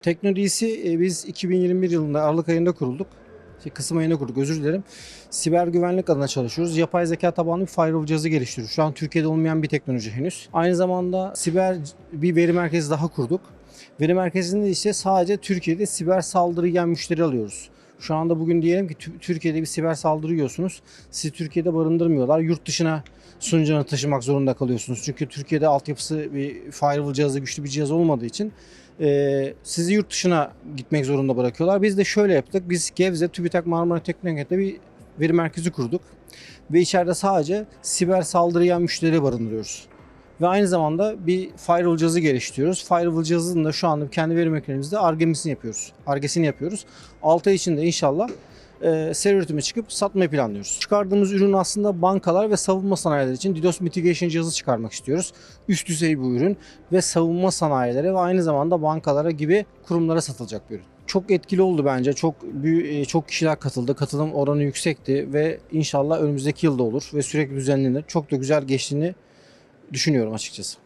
Teknodisi e, biz 2021 yılında Aralık ayında kurulduk. Kasım ayında kurduk özür dilerim. Siber güvenlik adına çalışıyoruz. Yapay zeka tabanlı bir firewall cihazı geliştiriyoruz. Şu an Türkiye'de olmayan bir teknoloji henüz. Aynı zamanda siber bir veri merkezi daha kurduk. Veri merkezinde ise sadece Türkiye'de siber saldırı yiyen müşteri alıyoruz. Şu anda bugün diyelim ki Tü- Türkiye'de bir siber saldırı yiyorsunuz. Sizi Türkiye'de barındırmıyorlar. Yurt dışına sunucunu taşımak zorunda kalıyorsunuz. Çünkü Türkiye'de altyapısı bir firewall cihazı güçlü bir cihaz olmadığı için e, sizi yurt dışına gitmek zorunda bırakıyorlar. Biz de şöyle yaptık. Biz Gebze, TÜBİTAK, Marmara Teknokent'te bir veri merkezi kurduk. Ve içeride sadece siber saldırı yiyen müşteri barındırıyoruz. Ve aynı zamanda bir firewall cihazı geliştiriyoruz. Firewall cihazının da şu anda kendi veri merkezimizde argemisini yapıyoruz. Argesini yapıyoruz. 6 ay içinde inşallah e, seri üretime çıkıp satmayı planlıyoruz. Çıkardığımız ürün aslında bankalar ve savunma sanayileri için DDoS mitigation cihazı çıkarmak istiyoruz. Üst düzey bir ürün ve savunma sanayilere ve aynı zamanda bankalara gibi kurumlara satılacak bir ürün. Çok etkili oldu bence. Çok büyük, çok kişiler katıldı. Katılım oranı yüksekti ve inşallah önümüzdeki yılda olur ve sürekli düzenlenir. Çok da güzel geçtiğini düşünüyorum açıkçası.